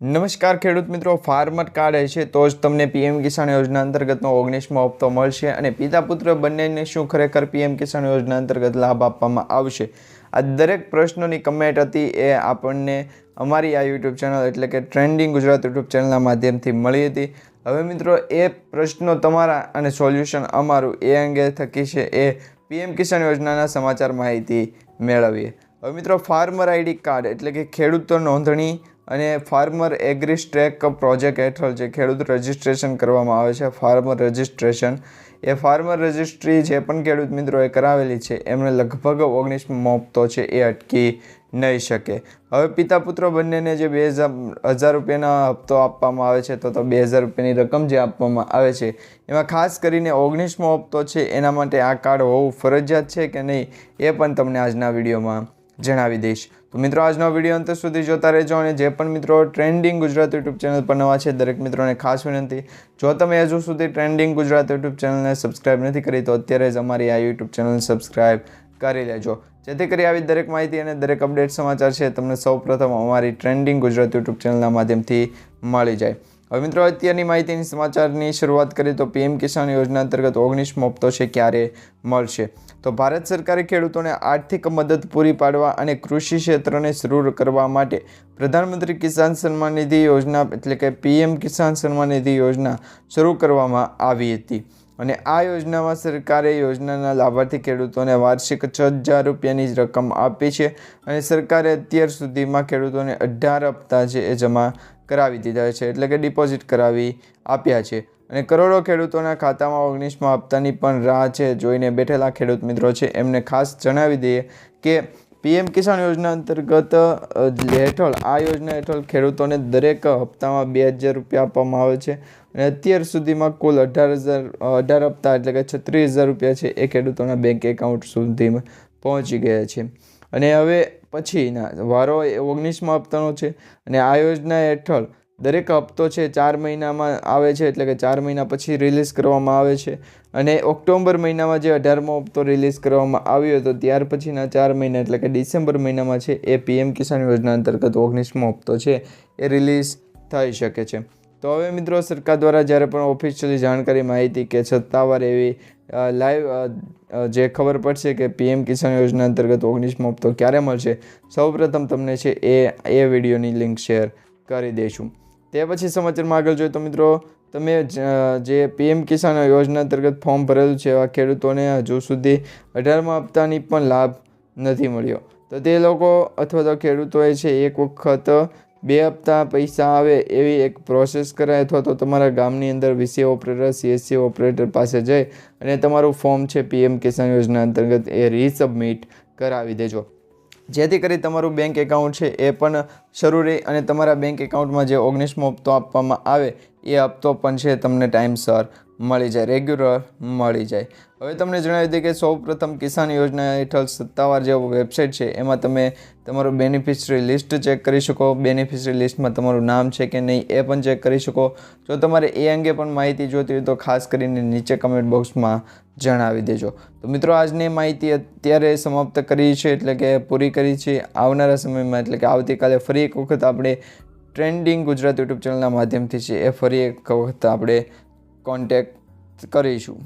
નમસ્કાર ખેડૂત મિત્રો ફાર્મર કાર્ડ હશે તો જ તમને પીએમ કિસાન યોજના અંતર્ગતનો ઓગણીસમો હપ્તો મળશે અને પિતા પુત્ર બંનેને શું ખરેખર પીએમ કિસાન યોજના અંતર્ગત લાભ આપવામાં આવશે? આ દરેક પ્રશ્નોની કમેન્ટ હતી એ આપણને અમારી આ યુટ્યુબ ચેનલ એટલે કે ટ્રેન્ડિંગ ગુજરાત યુટ્યુબ ચેનલના માધ્યમથી મળી હતી. હવે મિત્રો, એ પ્રશ્નો તમારા અને સોલ્યુશન અમારું એ અંગે થકી છે એ પીએમ કિસાન યોજનાના સમાચાર માહિતી મેળવીએ. હવે મિત્રો, ફાર્મર આઈડી કાર્ડ એટલે કે ખેડૂતો નોંધણી અને ફાર્મર એગ્રી સ્ટ્રેક પ્રોજેક્ટ હેઠળ જે ખેડૂત રજિસ્ટ્રેશન કરવામાં આવે છે, ફાર્મર રજિસ્ટ્રેશન, એ ફાર્મર રજિસ્ટ્રી જે પણ ખેડૂત મિત્રોએ કરાવેલી છે, એમને લગભગ ઓગણીસમો હપ્તો છે, એ અટકી નહીં શકે. હવે પિતા પુત્ર બંનેને જે બે હજાર હજાર રૂપિયાના હપ્તો આપવામાં આવે છે તો તો બે હજાર રૂપિયાની રકમ જે આપવામાં આવે છે, એમાં ખાસ કરીને ઓગણીસમો હપ્તો છે, એના માટે આ કાર્ડ હોવું ફરજિયાત છે કે નહીં, એ પણ તમને આજના વિડીયોમાં જણાવી દઈશ. તો મિત્રો, આજનો વીડિયો અંત સુધી જોતા રહેજો અને જે પણ મિત્રો ટ્રેન્ડિંગ ગુજરાત યુટ્યુબ ચેનલ પર નવા છે, દરેક મિત્રોને ખાસ વિનંતી. જો તમે હજુ સુધી ટ્રેન્ડિંગ ગુજરાત યુટ્યુબ ચેનલને સબસ્ક્રાઇબ નથી કરી, તો અત્યારે જ અમારી આ યુટ્યુબ ચેનલ સબસ્ક્રાઇબ કરી લેજો. જેથી કરી આવી દરેક માહિતી અને દરેક અપડેટ સમાચાર છે તમને સૌપ્રથમ અમારી ટ્રેન્ડિંગ ગુજરાત યુટ્યુબ ચેનલના માધ્યમથી મળી જાય. હવે મિત્રો, અત્યારની માહિતીની સમાચારની શરૂઆત કરીએ તો પીએમ કિસાન યોજના અંતર્ગત ઓગણીસમો હપ્તો છે, ક્યારે મળશે? તો ભારત સરકારે ખેડૂતોને આર્થિક મદદ પૂરી પાડવા અને કૃષિ ક્ષેત્રને શરૂ કરવા માટે પ્રધાનમંત્રી કિસાન સન્માન નિધિ યોજના એટલે કે પીએમ કિસાન સન્માન નિધિ યોજના શરૂ કરવામાં આવી હતી. અને આ યોજનામાં સરકારે યોજનાના લાભાર્થી ખેડૂતોને વાર્ષિક છ હજાર રૂપિયાની રકમ આપી છે અને સરકારે અત્યાર સુધીમાં ખેડૂતોને અઢાર હપ્તા છે એ જમા કરાવી દીધા છે એટલે કે ડિપોઝિટ કરાવી આપ્યા છે. અને કરોડો ખેડૂતોના ખાતામાં ઓગણીસમા હપ્તાની પણ રાહ છે જોઈને બેઠેલા ખેડૂત મિત્રો છે, એમને ખાસ જણાવી દઈએ કે પીએમ કિસાન યોજના અંતર્ગત હેઠળ, આ યોજના હેઠળ ખેડૂતોને દરેક હપ્તામાં બે હજાર રૂપિયા આપવામાં આવે છે. અને અત્યાર સુધીમાં કુલ અઢાર હજાર અઢાર હપ્તા એટલે કે છત્રીસ હજાર રૂપિયા છે એ ખેડૂતોના બેંક એકાઉન્ટ સુધીમાં પહોંચી ગયા છે. અને હવે પછીના વારો ઓગણીસમા હપ્તાનો છે અને આ યોજના હેઠળ દરેક હપ્તો છે ચાર મહિનામાં આવે છે એટલે કે ચાર મહિના પછી રિલીઝ કરવામાં આવે છે અને ઓક્ટોબર મહિનામાં જે અઢારમો હપ્તો રિલીઝ કરવામાં આવ્યો હતો ત્યાર પછીના ચાર મહિના એટલે કે ડિસેમ્બર મહિનામાં છે એ પીએમ કિસાન યોજના અંતર્ગત ઓગણીસમો હપ્તો છે એ રિલીઝ થઈ શકે છે. તો હવે મિત્રો સરકાર દ્વારા જ્યારે પણ ઓફિશિયલી જાણકારી માહિતી કે સત્તાવાર એવી લાઈવ જે ખબર પડશે કે પીએમ કિસાન યોજના અંતર્ગત ઓગણીસમો હપ્તો ક્યારે મળશે, સૌપ્રથમ તમને છે એ એ વિડીયોની લિંક શેર કરી દઈશું. તે પછી સમાચારમાં આગળ જોઈએ તો મિત્રો, તમે જે પીએમ કિસાન યોજના અંતર્ગત ફોર્મ ભરેલું છે એવા ખેડૂતોને હજુ સુધી અઢારમા હપ્તાની પણ લાભ નથી મળ્યો. તો તે લોકો અથવા તો ખેડૂતોએ છે એક વખત બે હપ્તા પૈસા આવે એવી એક પ્રોસેસ કરાય અથવા તો તમારા ગામની અંદર વીસી ઓપરેટર સીએસસી ઓપરેટર પાસે જઈ અને તમારું ફોર્મ છે પીએમ કિસાન યોજના અંતર્ગત એ રીસબમિટ કરાવી દેજો. જેથી કરી તમારું બેંક એકાઉન્ટ છે એ પણ શરૂ રહે અને તમારા બેંક એકાઉન્ટમાં જે ઓગણીસમો હપ્તો આપવામાં આવે એ હપ્તો પણ છે તમને ટાઈમસર મળી જાય રેગ્યુલર મળી જાય. હવે તમને જણાવી દઈએ કે સૌપ્રથમ કિસાન યોજના હેઠળ સત્તાવાર જે વેબસાઇટ છે, એમાં તમે તમારું બેનિફિશરી લિસ્ટ ચેક કરી શકો. બેનિફિશરી લિસ્ટમાં તમારું નામ છે કે નહીં એ પણ ચેક કરી શકો. જો તમારે એ અંગે પણ માહિતી જોતી હોય તો ખાસ કરીને નીચે કમેન્ટ બોક્સમાં જણાવી દેજો. તો મિત્રો, આજની માહિતી અત્યારે સમાપ્ત કરી છે, એટલે કે પૂરી કરી છે આવનારા સમયમાં, એટલે કે આવતીકાલે ફરી એક વખત આપણે ટ્રેન્ડિંગ ગુજરાત યુટ્યુબ ચેનલના માધ્યમથી છે એ ફરી એક વખત આપણે કોન્ટેક્ટ કરીશું.